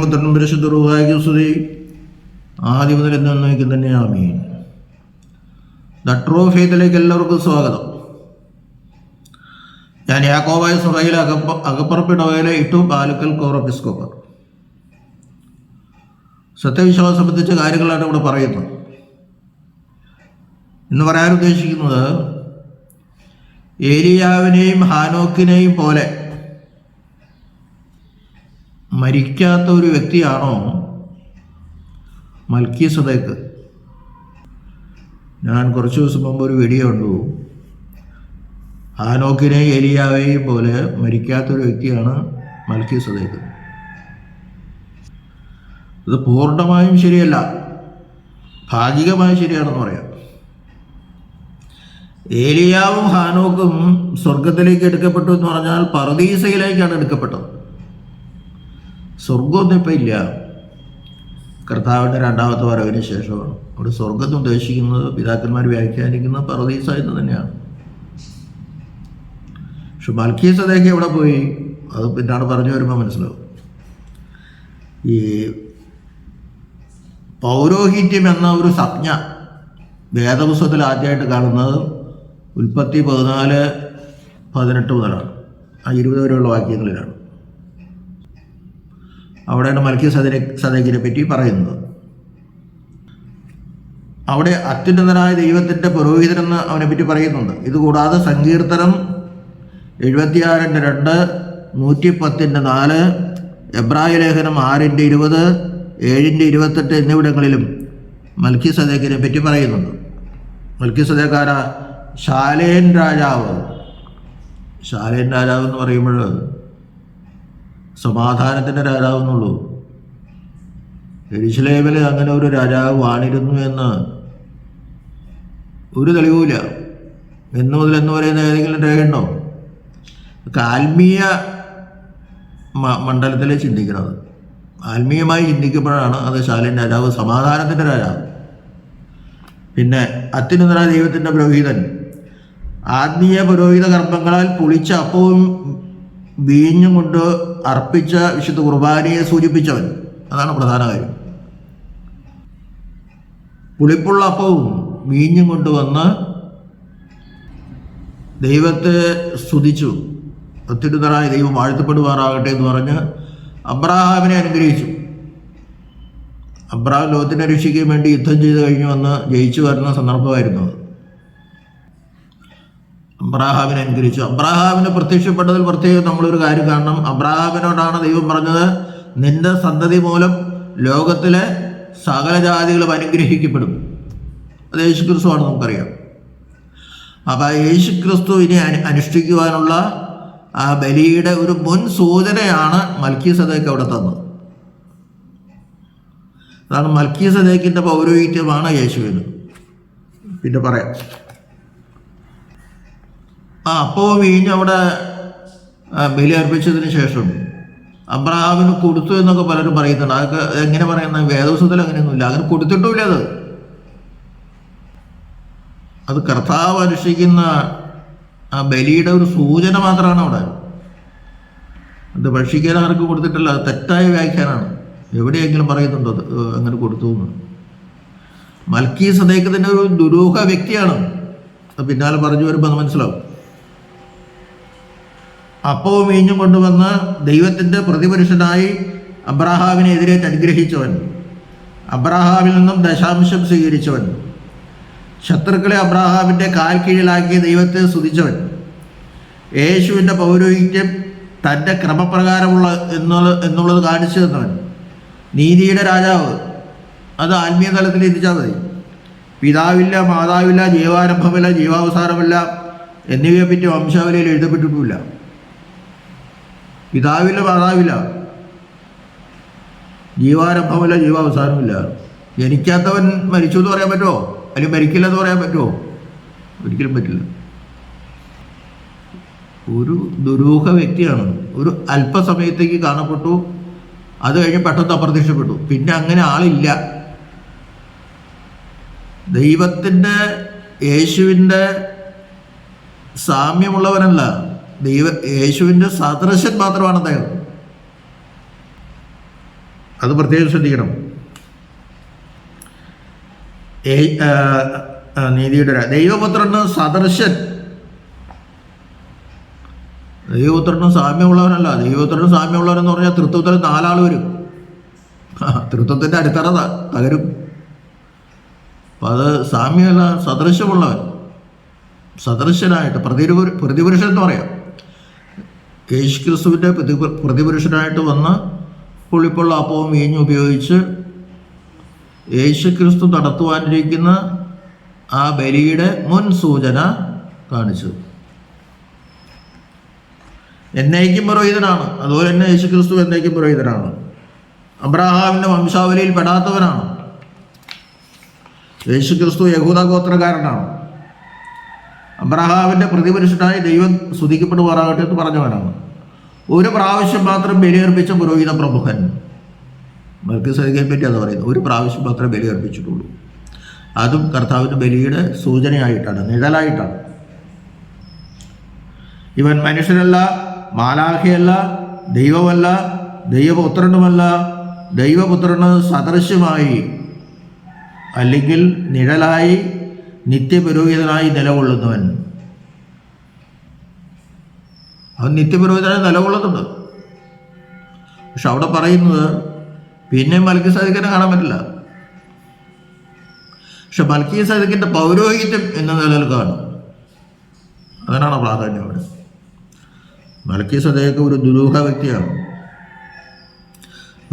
പുത്രനും പരിശുദ്ധ റുഹായിക്കും ആദ്യ മുതൽ എന്നേക്കും തന്നെ ആമീൻ. ദട്രോ ഫെയ്ത്തിലേക്ക് എല്ലാവർക്കും സ്വാഗതം. ഞാൻ യാക്കോബായ സുറയിലെ അകപ്പ അകപ്പുറപ്പിടവയിലെ ഇട്ടു പാലുക്കൽ കോറപ്പിസ്കോപ്പർ സത്യവിശ്വാസം സംബന്ധിച്ച കാര്യങ്ങളാണ് ഇവിടെ പറയുന്നത്. എന്ന് പറയാൻ ഉദ്ദേശിക്കുന്നത് ഏലിയാവിനെയും ഹാനോക്കിനെയും പോലെ മരിക്കാത്ത ഒരു വ്യക്തിയാണോ? മൽക്കി സദേക്ക് ഞാൻ കുറച്ച് ദിവസം മുമ്പ് ഒരു വീഡിയോ കണ്ടു. ആനോക്കിനെ ഏലിയാവേയും പോലെ മരിക്കാത്തൊരു വ്യക്തിയാണ് മൽക്കി സദേക്ക് ഇത് പൂർണമായും ശരിയല്ല. ഭാഗികമായും ശരിയാണെന്ന് പറയാം. ഏലിയാവും ഹാനോക്കും സ്വർഗത്തിലേക്ക് എടുക്കപ്പെട്ടു എന്ന് പറഞ്ഞാൽ പറദീസയിലേക്കാണ് എടുക്കപ്പെട്ടത്. സ്വർഗമൊന്നും ഇപ്പം ഇല്ല കർത്താവിന്റെ രണ്ടാമത്തെ വരവിന് ശേഷമാണ്. അവിടെ സ്വർഗം ഉദ്ദേശിക്കുന്നത് പിതാക്കന്മാർ വ്യാഖ്യാനിക്കുന്ന പറദീസ എന്ന് തന്നെയാണ്. പക്ഷെ മൽക്കീ സദേക്ക് എവിടെ പോയി? അത് പിന്നാണ് പറഞ്ഞു വരുമ്പോൾ മനസ്സിലാവും. ഈ പൗരോഹിത്യം എന്ന ഒരു സംജ്ഞ വേദപുസ്തകത്തിൽ ആദ്യമായിട്ട് കാണുന്നത് ഉൽപ്പത്തി പതിനാല് പതിനെട്ട് മുതലാണ്. ആ ഇരുപത് വരെയുള്ള വാക്യങ്ങളിലാണ്. അവിടെയാണ് മൽക്കി സദ സദകിനെ പറ്റി പറയുന്നത്. അവിടെ അത്യുന്നതനായ ദൈവത്തിന്റെ പുരോഹിതനെന്ന് പറ്റി പറയുന്നുണ്ട്. ഇതുകൂടാതെ സങ്കീർത്തനം എഴുപത്തിയാറിന്റെ രണ്ട് നൂറ്റി പത്തിന്റെ നാല് എബ്രായ ലേഖനം ആറിന്റെ ഇരുപത് ഏഴിന്റെ ഇരുപത്തെട്ട് എന്നിവിടങ്ങളിലും മൽക്കി സദേക്കിനെ പറ്റി പറയുന്നുണ്ട്. മൽക്കി സദേക്കാര ശാലേൻ രാജാവ്. ശാലേൻ രാജാവ് എന്ന് പറയുമ്പോൾ സമാധാനത്തിന്റെ രാജാവെന്നുള്ളൂ. എരിശിലേമിൽ അങ്ങനെ ഒരു രാജാവ് വാണിരുന്നു എന്ന് ഒരു തെളിവുമില്ല. എന്ന് മുതൽ എന്ന് പറയുന്ന ഏതെങ്കിലും രേഖയുണ്ടോ? ആത്മീയ മണ്ഡലത്തിലെ ചിന്തിക്കുന്നത്. ആത്മീയമായി ചിന്തിക്കുമ്പോഴാണ് അത് ശാലിൻ രാജാവ് സമാധാനത്തിന്റെ രാജാവ്. പിന്നെ അത്യുന്നതനായ ദൈവത്തിന്റെ പുരോഹിതൻ. ആത്മീയ പുരോഹിത കർമ്മങ്ങളാൽ പുളിച്ച അപ്പവും വീഞ്ഞും കൊണ്ട് അർപ്പിച്ച വിശുദ്ധ കുർബാനയെ സൂചിപ്പിച്ചവൻ. അതാണ് പ്രധാന കാര്യം. പുളിപ്പുള്ള അപ്പവും വീഞ്ഞും കൊണ്ടുവന്ന് ദൈവത്തെ സ്തുതിച്ചു. ഒത്തിരിതരായ ദൈവം വാഴ്ത്തപ്പെടുവാറാകട്ടെ എന്ന് പറഞ്ഞ് അബ്രാഹാമിനെ അനുഗ്രഹിച്ചു. അബ്രാഹാം ലോകത്തിനെ രക്ഷിക്കാൻ വേണ്ടി യുദ്ധം ചെയ്ത് കഴിഞ്ഞു വന്ന് ജയിച്ചു വരുന്ന സന്ദർഭമായിരുന്നു അത്. അബ്രാഹാമിനെ അനുഗ്രഹിച്ചു. അബ്രാഹാമിന് പ്രത്യക്ഷപ്പെട്ടതിൽ പ്രത്യേകം നമ്മളൊരു കാര്യം കാണണം. അബ്രാഹാമിനോടാണ് ദൈവം പറഞ്ഞത് നിന്റെ സന്തതി മൂലം ലോകത്തിലെ സകല ജാതികളും അനുഗ്രഹിക്കപ്പെടും. അത് യേശുക്രിസ്തുവാണ് നമുക്കറിയാം. അപ്പോൾ ആ യേശുക്രിസ്തുവിനെ അനു അനുഷ്ഠിക്കുവാനുള്ള ആ ബലിയുടെ ഒരു മുൻ സൂചനയാണ് മൽക്കി സദേക്ക് അവിടെ തന്നത്. അതാണ് മൽക്കി സദേക്കിന്റെ പൗരോഹിത്യമാണ് യേശുവിന്. പിന്നെ പറയാം. ആ അപ്പോൾ വീഞ്ഞ് അവിടെ ബലി അർപ്പിച്ചതിന് ശേഷം അബ്രഹാമിന് കൊടുത്തു എന്നൊക്കെ പലരും പറയുന്നുണ്ട്. അതൊക്കെ എങ്ങനെ പറയുന്ന വേദവസത്തിൽ അങ്ങനെയൊന്നുമില്ല. അങ്ങനെ കൊടുത്തിട്ടുമില്ല അത്. അത് കർത്താവ് അനുഷ്ഠിക്കുന്ന ആ ബലിയുടെ ഒരു സൂചന മാത്രമാണ് അവിടെ. അത് ഭക്ഷിക്കാൻ ആർക്കും കൊടുത്തിട്ടില്ല. അത് തെറ്റായ വ്യാഖ്യാനമാണ്. എവിടെയെങ്കിലും പറയുന്നുണ്ടോ അത്? അങ്ങനെ കൊടുത്തു എന്ന്. മൽക്കി സദേക്കത്തിന്റെ ഒരു ദുരൂഹ വ്യക്തിയാണ്. പിന്നാലെ പറഞ്ഞു വരുമ്പോൾ അത് മനസ്സിലാവും. അപ്പവും വീഞ്ഞും കൊണ്ടുവന്ന് ദൈവത്തിന്റെ പ്രതിപുരുഷനായി അബ്രാഹാവിനെതിരെ അനുഗ്രഹിച്ചവൻ. അബ്രാഹാവിൽ നിന്നും ദശാംശം സ്വീകരിച്ചവൻ. ശത്രുക്കളെ അബ്രാഹാമിന്റെ കാൽ കീഴിലാക്കിയ ദൈവത്തെ സ്തുതിച്ചവൻ. യേശുവിന്റെ പൗരോഹിത്യം തന്റെ ക്രമപ്രകാരമുള്ള എന്നുള്ള എന്നുള്ളത് കാണിച്ചു തന്നവൻ. നീതിയുടെ രാജാവ്. അത് ആത്മീയ തലത്തിൽ എത്തിച്ചാൽ മതി. പിതാവില്ല മാതാവില്ല ജീവാരംഭമില്ല ജീവാവസാനമില്ല എന്നിവയെപ്പറ്റി വംശാവലിയിൽ എഴുതപ്പെട്ടിട്ടുമില്ല. പിതാവില്ല മാതാവില്ല. ജീവാരംഭമില്ല ജീവാവസാനമില്ല. ജനിക്കാത്തവൻ മരിച്ചു എന്ന് പറയാൻ പറ്റുമോ? അല്ലെങ്കിൽ മരിക്കില്ലെന്ന് പറയാൻ പറ്റുമോ? ഒരിക്കലും പറ്റില്ല. ഒരു ദുരൂഹ വ്യക്തിയാണ്. ഒരു അല്പസമയത്തേക്ക് കാണപ്പെട്ടു. അത് കഴിഞ്ഞ് പെട്ടെന്ന് അപ്രത്യക്ഷപ്പെട്ടു. പിന്നെ അങ്ങനെ ആളില്ല. ദൈവത്തിന്റെ യേശുവിന്റെ സാമ്യമുള്ളവനല്ല. ദൈവ യേശുവിന്റെ സദൃശൻ മാത്രമാണ് അദ്ദേഹം അത് പ്രത്യേകം ശ്രദ്ധിക്കണം. നീതിയുടെ ദൈവപുത്രന് സദർശൻ ദൈവപുത്രനും സാമ്യമുള്ളവനല്ല. ദൈവപുത്രനും സാമ്യമുള്ളവനെന്ന് പറഞ്ഞാൽ തൃത്വത്തിൽ നാലാൾ വരും. തൃത്വത്തിന്റെ അടിത്തറ തകരും. അപ്പം അത് സാമ്യമല്ല സദൃശ്യമുള്ളവൻ. സദൃശ്യനായിട്ട് പ്രതിപുര പ്രതിപുരുഷൻ എന്ന് പറയാം. യേശു ക്രിസ്തുവിന്റെ പ്രതി പ്രതിപുരുഷനായിട്ട് വന്ന് പുളിപ്പുള്ള അപ്പവും വീഞ്ഞും ഉപയോഗിച്ച് യേശു ക്രിസ്തു നടത്തുവാനിരിക്കുന്ന ആ ബലിയുടെ മുൻ സൂചന കാണിച്ചു. എന്നേക്കും പുരോഹിതനാണ്. അതുപോലെ തന്നെ യേശു ക്രിസ്തു എന്നേക്കും പുരോഹിതനാണ്. അബ്രാഹാമിന്റെ വംശാവലിയിൽ പെടാത്തവനാണ്. യേശു ക്രിസ്തു യഹൂദ ഗോത്രകാരനാണ് അബ്രഹാമിന്റെ പ്രതിപുരുഷനായ ദൈവം സ്തുതിക്കപ്പെടുമാറാകട്ടെ എന്ന് പറഞ്ഞവനാണ്. ഒരു പ്രാവശ്യം മാത്രം ബലിയർപ്പിച്ച പുരോഹിത പ്രമുഖൻ. മൽക്കി സദികയെ പറ്റി അത് പറയുന്നത്. ഒരു പ്രാവശ്യം മാത്രമേ ബലിയർപ്പിച്ചിട്ടുള്ളൂ. അതും കർത്താവിന്റെ ബലിയുടെ സൂചനയായിട്ടാണ് നിഴലായിട്ടാണ്. ഇവൻ മനുഷ്യനല്ല മാലാഖയല്ല ദൈവമല്ല ദൈവപുത്രനുമല്ല. ദൈവപുത്രന് സദൃശ്യമായി അല്ലെങ്കിൽ നിഴലായി നിത്യപുരോഹിതനായി നിലകൊള്ളുന്നവൻ. അവൻ നിത്യപുരോഹിതനായി നിലകൊള്ളുന്നുണ്ട്. പക്ഷെ അവിടെ പറയുന്നത് പിന്നെ മൽക്കി സദിക്കിനെ കാണാൻ പറ്റില്ല. പക്ഷെ മൽക്കി സദിക്കിന്റെ പൗരോഹിത്യം എന്ന നിലയിൽ കാണും. അതിനാണ് പ്രാധാന്യം അവിടെ. മൽക്കി സദയൊക്കെ ഒരു ദുരൂഹ വ്യക്തിയാണ്.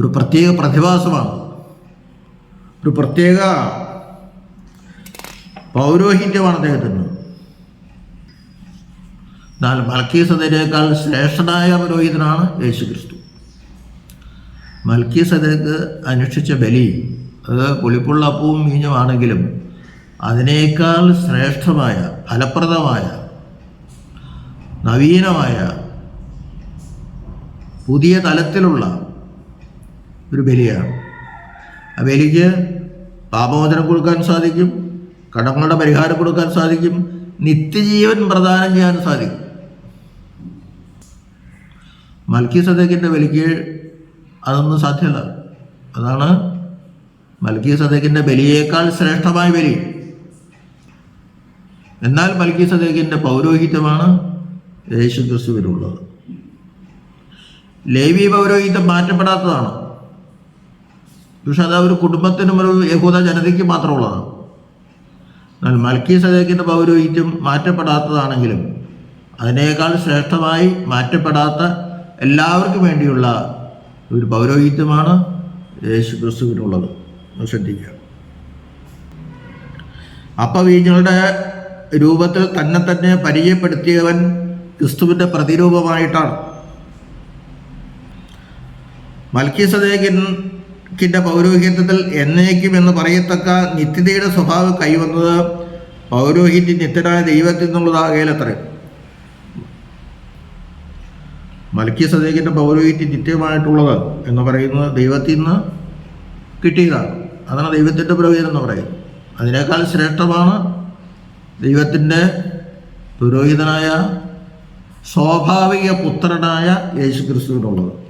ഒരു പ്രത്യേക പ്രതിഭാസമാണ്. ഒരു പ്രത്യേക പൗരോഹിത്യമാണ് അദ്ദേഹത്തിന് എന്നാൽ മൽക്കീസതിരേക്കാൾ ശ്രേഷ്ഠനായ പുരോഹിതനാണ് യേശു ക്രിസ്തു മൽക്കീസതയ്ക്ക് അനുഷ്ഠിച്ച ബലി അത് പുളിപ്പുള്ള അപ്പവും മീഞ്ഞുമാണെങ്കിലും അതിനേക്കാൾ ശ്രേഷ്ഠമായ ഫലപ്രദമായ നവീനമായ പുതിയ തലത്തിലുള്ള ഒരു ബലിയാണ്. ആ ബലിക്ക് പാപമോചനം കൊടുക്കാൻ സാധിക്കും. കടങ്ങളുടെ പരിഹാരം കൊടുക്കാൻ സാധിക്കും. നിത്യജീവൻ പ്രദാനം ചെയ്യാൻ സാധിക്കും. മൽക്കി സദേക്കിന്റെ ബലിക്ക് അതൊന്നും സാധ്യമല്ല. അതാണ് മൽക്കി സദേക്കിന്റെ ബലിയേക്കാൾ ശ്രേഷ്ഠമായ ബലി. എന്നാൽ മൽക്കി സദേക്കിന്റെ പൗരോഹിത്യമാണ് യേശു ക്രിസ്തുവിനുള്ളത് ലേവി പൗരോഹിത്യം മാറ്റപ്പെടാത്തതാണ്. പക്ഷെ അത് ഒരു കുടുംബത്തിനും ഒരു യഹൂദ ജനതയ്ക്ക് മാത്രമുള്ളതാണ്. എന്നാൽ മൽക്കി സദേക്കിന്റെ പൗരോഹിത്യം മാറ്റപ്പെടാത്തതാണെങ്കിലും അതിനേക്കാൾ ശ്രേഷ്ഠമായി മാറ്റപ്പെടാത്ത എല്ലാവർക്കും വേണ്ടിയുള്ള ഒരു പൗരോഹിത്യമാണ് യേശു ക്രിസ്തുവിനുള്ളത്. ശ്രദ്ധിക്കുക. അപ്പവീഞ്ഞുകളുടെ രൂപത്തിൽ തന്നെ തന്നെ പരിചയപ്പെടുത്തിയവൻ ക്രിസ്തുവിന്റെ പ്രതിരൂപമായിട്ടാണ്. മൽക്കീസദേക്കിന്റെ പൗരോഹിത്യത്തിൽ എന്നേക്കും എന്ന് പറയത്തക്ക നിത്യതയുടെ സ്വഭാവം കൈവന്നത് പൗരോഹിത്യ നിത്യനായ ദൈവത്തിൽ നിന്നുള്ളതാകേലത്രേ. മലക്കി സദേക്കിന്റെ പൗരോഹിത്യം നിത്യമായിട്ടുള്ളത് എന്ന് പറയുന്നത് ദൈവത്തിൽ നിന്ന് കിട്ടിയതാണ്. അതാണ് ദൈവത്തിന്റെ പുരോഹിതം എന്ന് പറയുന്നത്. അതിനേക്കാൾ ശ്രേഷ്ഠമാണ് ദൈവത്തിന്റെ പുരോഹിതനായ സ്വാഭാവിക പുത്രനായ യേശു ക്രിസ്തുവിനുള്ളത്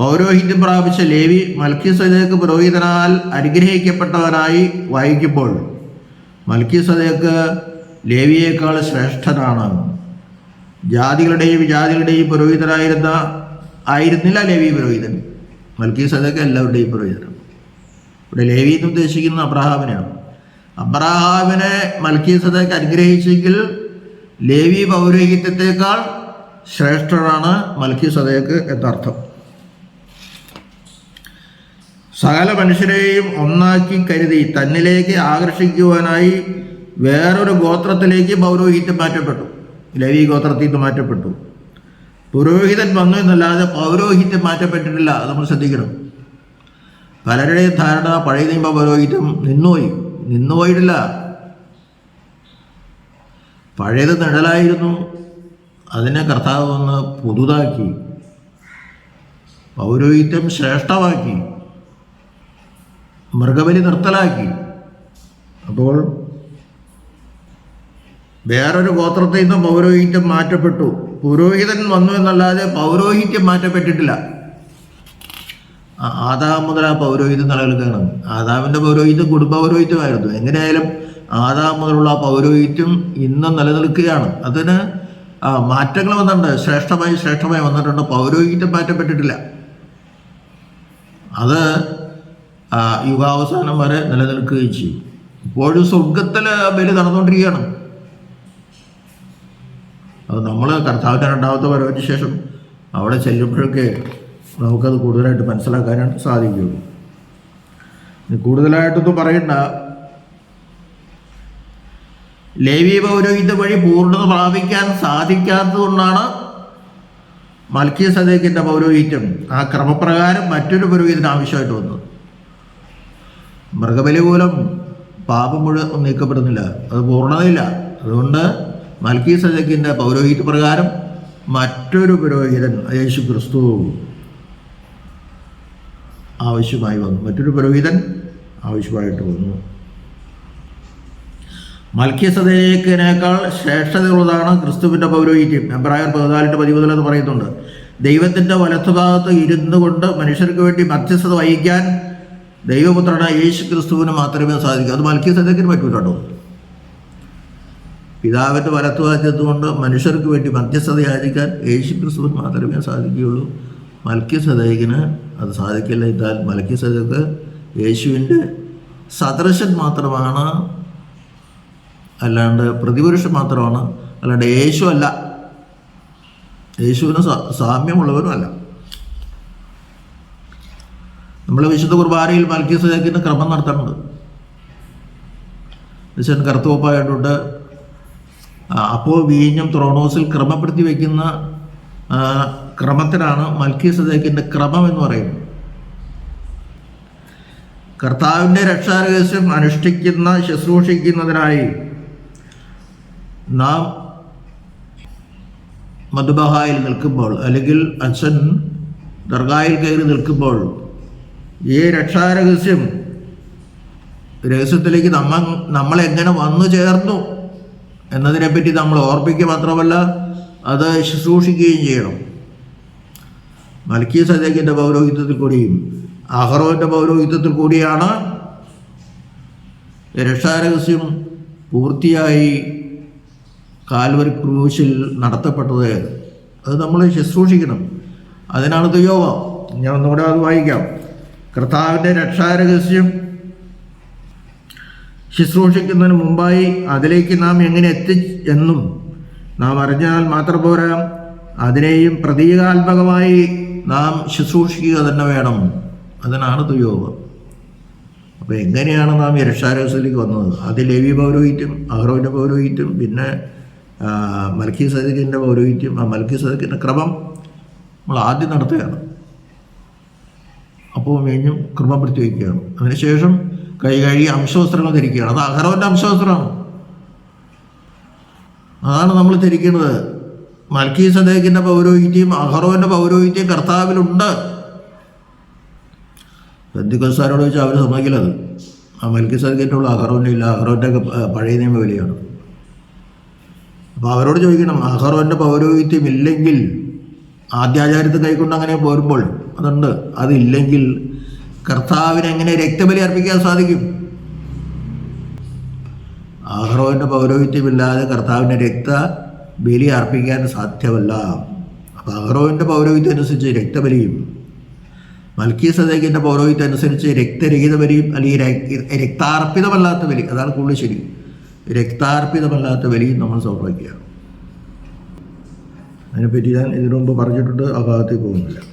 പൗരോഹിത്യം പ്രാപിച്ച ലേവി മൽക്കി സദേക്ക് പുരോഹിതനാൽ അനുഗ്രഹിക്കപ്പെട്ടവനായി വായിക്കുമ്പോൾ മൽക്കി ലേവിയേക്കാൾ ശ്രേഷ്ഠനാണ്. ജാതികളുടെയും വിജാതികളുടെയും പുരോഹിതനായിരുന്ന ആയിരുന്നില്ല ലേവി പുരോഹിതൻ. മൽക്കി സദേക്ക് എല്ലാവരുടെയും പുരോഹിതനാണ് ഇവിടെ ലേവി എന്ന് ഉദ്ദേശിക്കുന്ന അബ്രഹാമിനെയാണ്. അബ്രഹാമിനെ മൽക്കി സദേക്ക് അനുഗ്രഹിച്ചെങ്കിൽ ലേവി പൗരോഹിത്യത്തെക്കാൾ ശ്രേഷ്ഠനാണ് മൽക്കി സദേക്ക് എന്നർത്ഥം. സകല മനുഷ്യരെയും ഒന്നാക്കി കരുതി തന്നിലേക്ക് ആകർഷിക്കുവാനായി വേറൊരു ഗോത്രത്തിലേക്ക് പൗരോഹിത്യം മാറ്റപ്പെട്ടു. ലവി ഗോത്രത്തിൽ നിന്ന് മാറ്റപ്പെട്ടു. പുരോഹിതൻ വന്നു എന്നല്ലാതെ പൗരോഹിത്യം മാറ്റപ്പെട്ടിട്ടില്ല നമ്മൾ ശ്രദ്ധിക്കണം. പലരുടെയും ധാരണ പഴയ നിയമ പൗരോഹിത്യം നിന്നുപോയി. നിന്നുപോയിട്ടില്ല. പഴയത് നിഴലായിരുന്നു. അതിനെ കർത്താവ് വന്ന് പുതുതാക്കി. പൗരോഹിത്യം ശ്രേഷ്ഠമാക്കി. മൃഗബലി നിർത്തലാക്കി. അപ്പോൾ വേറൊരു ഗോത്രത്തിൽ നിന്ന് പൗരോഹിത്യം മാറ്റപ്പെട്ടു. പുരോഹിതൻ വന്നു എന്നല്ലാതെ പൗരോഹിത്യം മാറ്റപ്പെട്ടിട്ടില്ല. ആദാം മുതൽ ആ പൗരോഹിത്യം നിലനിൽക്കുകയാണ്. ആദാമിന്റെ പൗരോഹിത്യം കുടുംബ പൗരോഹിത്യമായിരുന്നു എങ്ങനെയായാലും ആദാം മുതലുള്ള ആ പൗരോഹിത്യം ഇന്നും നിലനിൽക്കുകയാണ്. അതിന് മാറ്റങ്ങൾ വന്നിട്ടുണ്ട്. ശ്രേഷ്ഠമായി ശ്രേഷ്ഠമായി വന്നിട്ടുണ്ട്. പൗരോഹിത്യം മാറ്റപ്പെട്ടിട്ടില്ല. അത് യുഗാവസാനം വരെ നിലനിൽക്കുകയും ചെയ്യും. ഇപ്പോഴും സ്വർഗത്തിൽ ബലി നടന്നുകൊണ്ടിരിക്കുകയാണ്. അത് നമ്മൾ കർത്താവിന്റെ രണ്ടാമത്തെ വരവിന് ശേഷം അവിടെ ചെല്ലുമ്പോഴൊക്കെ നമുക്കത് കൂടുതലായിട്ട് മനസ്സിലാക്കാനായിട്ട് സാധിക്കുകയുള്ളൂ. കൂടുതലായിട്ടൊന്നും പറയണ്ട. ലേവി പൗരോഹിത്യ വഴി പൂർണത പ്രാപിക്കാൻ സാധിക്കാത്തതുകൊണ്ടാണ് മൽക്കിയ സദേക്കിന്റെ പൗരോഹിത്യം. ആ ക്രമപ്രകാരം മറ്റൊരു പുരോഹിതന് ആവശ്യമായിട്ട് വന്നത്. മൃഗബലി പോലും പാപം മുഴുവൻ നീക്കപ്പെടുന്നില്ല. അത് പൂർണതയില്ല. അതുകൊണ്ട് മൽക്കി സദക്കിന്റെ പൗരോഹിത്യ പ്രകാരം മറ്റൊരു പുരോഹിതൻ യേശു ക്രിസ്തു ആവശ്യമായി വന്നു. മറ്റൊരു പുരോഹിതൻ ആവശ്യമായിട്ട് വന്നു. മൽക്കിസദേക്കിനേക്കാൾ ശ്രേഷ്ഠതയുള്ളതാണ് ക്രിസ്തുവിന്റെ പൗരോഹിത്യം. എബ്രായർ പതിനാലിന്റെ പതിമുതൽ എന്ന് പറയുന്നുണ്ട്. ദൈവത്തിന്റെ വലത്തുഭാഗത്ത് ഇരുന്നു കൊണ്ട് മനുഷ്യർക്ക് വേണ്ടി മധ്യസ്ഥത വഹിക്കാൻ ദൈവപുത്രനായ യേശു ക്രിസ്തുവിന് മാത്രമേ സാധിക്കൂ. അത് മൽക്കിസദേക്കിന് പറ്റൂട്ടോ പിതാവിന്റെ വലത്തുവാറ്റത്തുകൊണ്ട് മനുഷ്യർക്ക് വേണ്ടി മധ്യസ്ഥത യാചിക്കാൻ യേശു ക്രിസ്തുവിന് മാത്രമേ സാധിക്കുകയുള്ളൂ. മൽക്കിസദേക്കിന് അത് സാധിക്കില്ല എന്നാൽ മൽക്കിസദേക്ക് യേശുവിന്റെ സദൃശൻ മാത്രമാണ്. അല്ലാണ്ട് പ്രതിപുരുഷൻ മാത്രമാണ്. അല്ലാണ്ട് യേശു അല്ല. യേശുവിന് സാമ്യമുള്ളവനും അല്ല. നമ്മൾ വിശുദ്ധ കുർബാനയിൽ മൽക്കി സദേക്കിന് ക്രമം നടത്തുന്നുണ്ട് വിശൻ കറുത്തുവപ്പായിട്ടുണ്ട് അപ്പോ വീഞ്ഞും ത്രോണോസിൽ ക്രമപ്പെടുത്തി വയ്ക്കുന്ന ക്രമത്തിലാണ് ക്രമത്തിനാണ് മൽക്കി സദേക്കിന്റെ ക്രമം എന്ന് പറയുന്നത്. കർത്താവിന്റെ രക്ഷാരഹസ്യം അനുഷ്ഠിക്കുന്ന ശുശ്രൂഷിക്കുന്നതിനായി നാം മധുബഹായിൽ നിൽക്കുമ്പോൾ അല്ലെങ്കിൽ അച്ഛൻ ദർഗായിൽ കയറി നിൽക്കുമ്പോൾ ഈ രക്ഷാരഹസ്യം രഹസ്യത്തിലേക്ക് നമ്മ നമ്മളെങ്ങനെ വന്നു ചേർന്നു എന്നതിനെപ്പറ്റി നമ്മൾ ഓർപ്പിക്കുക മാത്രമല്ല അത് ശുശ്രൂഷിക്കുകയും ചെയ്യണം. മൽക്കീ സദേക്കിന്റെ പൗരോഹിത്യത്തിൽ കൂടിയും അഹറോന്റെ പൗരോഹിത്യത്തിൽ കൂടിയാണ് രക്ഷാരഹസ്യം പൂർത്തിയായി കാൽവരി ക്രൂശിൽ നടത്തപ്പെട്ടത്. അത് നമ്മൾ ശുശ്രൂഷിക്കണം. അതിനാണ് ദുയോഗം ഞാൻ ഒന്നുകൂടെ അത് വായിക്കാം. കർത്താവിന്റെ രക്ഷാരഹസ്യം ശുശ്രൂഷിക്കുന്നതിന് മുമ്പായി അതിലേക്ക് നാം എങ്ങനെ എത്തി എന്നും നാം അറിഞ്ഞാൽ മാത്രം പോരാ. അതിനെയും പ്രതീകാത്മകമായി നാം ശുശ്രൂഷിക്കുക തന്നെ വേണം. അതിനാണ് ദുയോഗം അപ്പോൾ എങ്ങനെയാണ് നാം ഈ രക്ഷാരഹസ്യത്തിലേക്ക് വന്നത്? അത് ലേവി പൗരോഹിത്യം അഹ്റോവിന്റെ പൗരോഹിത്യം പിന്നെ മൽക്കി സദക്കിന്റെ പൗരോഹിത്യം. ആ മൽക്കി സദക്കിന്റെ ക്രമം നമ്മൾ ആദ്യം നടത്തുകയാണ്. അപ്പോൾ മേഞ്ഞും ക്രമപ്പെടുത്തി വയ്ക്കുകയാണ്. അതിനുശേഷം കൈ കഴുകി അംശവസ്ത്രങ്ങൾ ധരിക്കുകയാണ്. അത് അഹരോന്റെ അംശവസ്ത്രമാണ്. അതാണ് നമ്മൾ ധരിക്കുന്നത്. മൽക്കി സദേക്കിന്റെ പൗരോഹിത്യം അഹ്റോന്റെ പൗരോഹിത്യം കർത്താവിലുണ്ട്. ബന്ധുക്കസാരോട് ചോദിച്ചാൽ അവർ സമ്മതിക്കില്ല അത് ആ മൽക്കി സദക്കിന്റെ അഹ്റോന്റെ ഇല്ല. അഹ്റോന്റെ ഒക്കെ പഴയ നിയമ വിലയാണ് അപ്പോൾ അവരോട് ചോദിക്കണം അഹ്റോന്റെ പൗരോഹിത്യം ഇല്ലെങ്കിൽ ആദ്യാചാര്യത്തെ കൈക്കൊണ്ട് അങ്ങനെ പോരുമ്പോൾ അതുണ്ട്. അതില്ലെങ്കിൽ കർത്താവിന് എങ്ങനെ രക്തബലി അർപ്പിക്കാൻ സാധിക്കും? ആഹ്റോവിന്റെ പൗരോഹിത്യമില്ലാതെ കർത്താവിന്റെ രക്ത ബലി അർപ്പിക്കാൻ സാധ്യമല്ല. അപ്പോൾ അഹ്റോവിന്റെ പൗരോഹിത്യം അനുസരിച്ച് രക്തബലിയും മൽക്കി സദേഖിന്റെ പൗരോഹിത്യം അനുസരിച്ച് രക്തരഹിത ബലിയും അല്ലെങ്കിൽ രക്താർപ്പിതമല്ലാത്ത ബലി. അതാണ് കൂടുതൽ ശരി. രക്താർപ്പിതമല്ലാത്ത ബലിയും നമ്മൾ സമർപ്പിക്കുക. അതിനെപ്പറ്റി ഞാൻ ഇതിനു മുമ്പ് പറഞ്ഞിട്ടുണ്ട് ആ ഭാഗത്തേക്ക് പോകുന്നില്ല.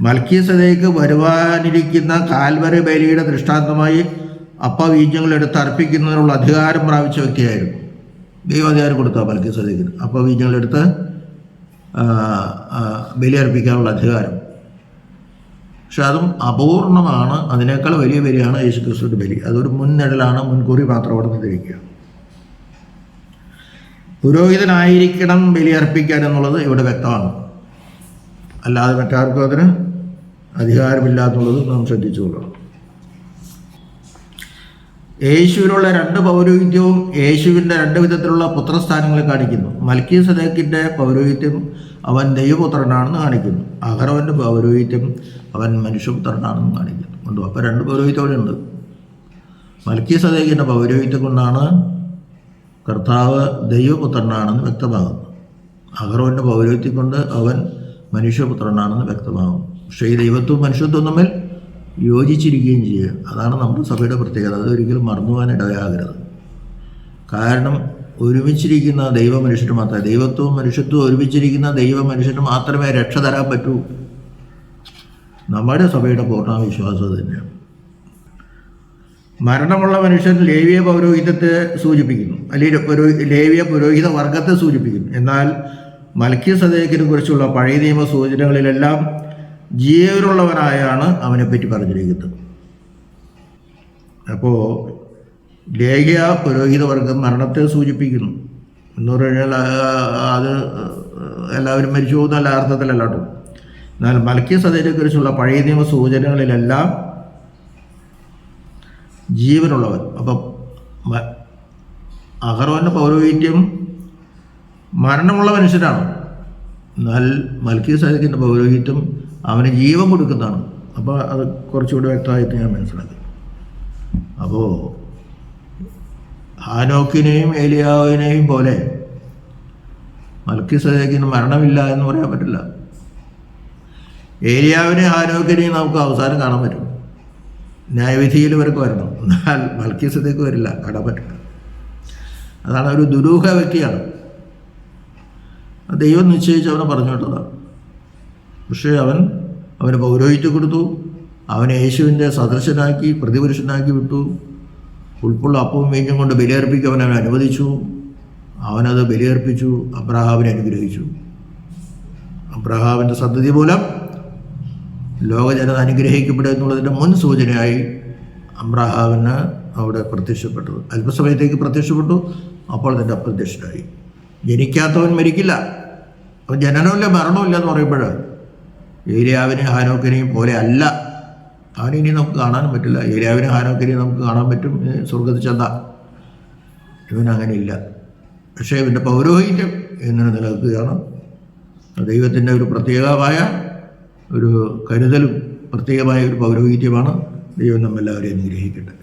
മൽക്കി സദേക്ക് വരുവാനിരിക്കുന്ന കാൽവറി ബലിയുടെ ദൃഷ്ടാന്തമായി അപ്പവീഞ്ഞങ്ങൾ എടുത്ത് അർപ്പിക്കുന്നതിനുള്ള അധികാരം പ്രാപിച്ച വ്യക്തിയായിരുന്നു. ദൈവാധികാരം കൊടുത്ത മൽക്കി സദേക്കിന് അപ്പവീഞ്ഞങ്ങൾ എടുത്ത് ബലി അർപ്പിക്കാനുള്ള അധികാരം. പക്ഷെ അതും അപൂർണമാണ്. അതിനേക്കാൾ വലിയ ബലിയാണ് യേശു ക്രിസ്തുവിന്റെ ബലി. അതൊരു മുൻനിഴലാണ് മുൻകൂറി മാത്രം അവിടെ നിന്ന് ധരിക്കുക പുരോഹിതനായിരിക്കണം ബലിയർപ്പിക്കാൻ എന്നുള്ളത് ഇവിടെ വ്യക്തമാണ്. അല്ലാതെ മറ്റാർക്കും അതിന് അധികാരമില്ലാത്തുള്ളത് നാം ശ്രദ്ധിച്ചുകൊള്ളണം. യേശുവിനുള്ള രണ്ട് പൗരോഹിത്യവും യേശുവിന്റെ രണ്ട് വിധത്തിലുള്ള പുത്രസ്ഥാനങ്ങളെ കാണിക്കുന്നു. മൽക്കി സദേക്കിന്റെ പൗരോഹിത്യം അവൻ ദൈവപുത്രനാണെന്ന് കാണിക്കുന്നു. അഹറവന്റെ പൗരോഹിത്യം അവൻ മനുഷ്യപുത്രനാണെന്ന് കാണിക്കുന്നു. ഉണ്ടോ അപ്പോൾ രണ്ട് പൗരോഹിത്യം അവിടെ ഉണ്ട് മൽക്കി സദേക്കിന്റെ പൗരോഹിത്യം കൊണ്ടാണ് കർത്താവ് ദൈവപുത്രനാണെന്ന് വ്യക്തമാകുന്നു അഹറവന്റെ പൗരോഹിത്യം കൊണ്ട് അവൻ മനുഷ്യപുത്രനാണെന്ന് വ്യക്തമാകും. പക്ഷേ ഈ ദൈവത്വവും മനുഷ്യത്വവും തമ്മിൽ യോജിച്ചിരിക്കുകയും ചെയ്യുക. അതാണ് നമ്മുടെ സഭയുടെ പ്രത്യേകത. അത് ഒരിക്കലും മറന്നുപോകാൻ ഇടയാകരുത് കാരണം ഒരുമിച്ചിരിക്കുന്ന ദൈവ മനുഷ്യന് മാത്രമേ ദൈവത്വവും മനുഷ്യത്വവും ഒരുമിച്ചിരിക്കുന്ന ദൈവ മനുഷ്യന് മാത്രമേ രക്ഷ തരാൻ പറ്റൂ. നമ്മുടെ സഭയുടെ പൂർണ വിശ്വാസം തന്നെയാണ്. മരണമുള്ള മനുഷ്യൻ ലേവിയ പൗരോഹിതത്തെ സൂചിപ്പിക്കുന്നു. അല്ലെങ്കിൽ ലേവിയ പുരോഹിത വർഗത്തെ സൂചിപ്പിക്കുന്നു. എന്നാൽ മൽക്കി സദേക്കിനെ കുറിച്ചുള്ള പഴയ നിയമ സൂചനകളിലെല്ലാം ജീവനുള്ളവനായാണ് അവനെപ്പറ്റി പറഞ്ഞിരിക്കുന്നത്. അപ്പോൾ ലേഖ്യ പുരോഹിത വർഗം മരണത്തെ സൂചിപ്പിക്കുന്നു. എന്ന് പറഞ്ഞാൽ അത് എല്ലാവരും മരിച്ചു പോകുന്നല്ല അർത്ഥത്തിലല്ലാട്ടോ എന്നാൽ മൽക്കി സദയെക്കുറിച്ചുള്ള പഴയ നിയമ സൂചനകളിലെല്ലാം ജീവനുള്ളവൻ. അപ്പം അഹറോന്റെ പൗരോഹിത്യം മരണമുള്ള മനുഷ്യനാണ് എന്നാൽ മൽക്കി സദക്കിന്റെ പൗരോഹിത്യം അവന് ജീവൻ കൊടുക്കുന്നതാണ്. അപ്പോൾ അത് കുറച്ചുകൂടി വ്യക്തമായിട്ട് ഞാൻ മനസ്സിലാക്കി. അപ്പോൾ ഹാനോക്കിനെയും ഏലിയാവിനെയും പോലെ മൽക്കി മരണമില്ല എന്ന് പറയാൻ പറ്റില്ല. ഏലിയാവിനെയും ഹാനോക്കിനെയും നമുക്ക് അവസാനം കാണാൻ പറ്റും. ന്യായവിധിയിൽ ഇവർക്ക് വരണം. എന്നാൽ മൽക്കി വരില്ല. കാണാൻ പറ്റില്ല. അതാണ് ഒരു ദുരൂഹ വ്യക്തിയാണ്. ദൈവം നിശ്ചയിച്ച് അവനെ പറഞ്ഞു വിട്ടതാണ് പക്ഷേ അവൻ അവന് പൗരോഹിത്യം കൊടുത്തു അവനെ യേശുവിന്റെ സദൃശനാക്കി പ്രതിപുരുഷനാക്കി വിട്ടു. ഉൾപ്പുള്ള അപ്പവും വീഞ്ഞും കൊണ്ട് ബലിയർപ്പിക്കാൻ അവൻ അവനെ അനുവദിച്ചു. അവനത് ബലിയർപ്പിച്ചു അബ്രഹാമിനെ അനുഗ്രഹിച്ചു. അബ്രഹാമിന്റെ സന്തതി മൂലം ലോകജനത അനുഗ്രഹിക്കപ്പെടുക എന്നുള്ളതിന്റെ മുൻ സൂചനയായി അബ്രഹാമിന് അവിടെ പ്രത്യക്ഷപ്പെട്ടത്. അല്പസമയത്തേക്ക് പ്രത്യക്ഷപ്പെട്ടു അപ്പോൾ തന്നെ അപ്രത്യക്ഷനായി. ജനിക്കാത്തവൻ മരിക്കില്ല. അപ്പം ജനനമില്ല മരണമില്ല എന്ന് പറയുമ്പോൾ ഏരിയാവിനെയും ഹാനോക്കിനെയും പോലെ അല്ല. അവനിനി നമുക്ക് കാണാനും പറ്റില്ല. ഏരിയാവിനെയും ഹാനോക്കിനെയും നമുക്ക് കാണാൻ പറ്റും. സ്വർഗത്തിൽ ചെന്ന. ഇവൻ അങ്ങനെയില്ല പക്ഷേ ഇവന്റെ പൗരോഹിത്യം എങ്ങനെ നിലനിൽക്കുകയാണ്? ദൈവത്തിന്റെ ഒരു പ്രത്യേകമായ ഒരു കരുതലും പ്രത്യേകമായ ഒരു പൗരോഹിത്യമാണ് ദൈവം നമ്മെല്ലാവരെയും അനുഗ്രഹിക്കട്ടെ.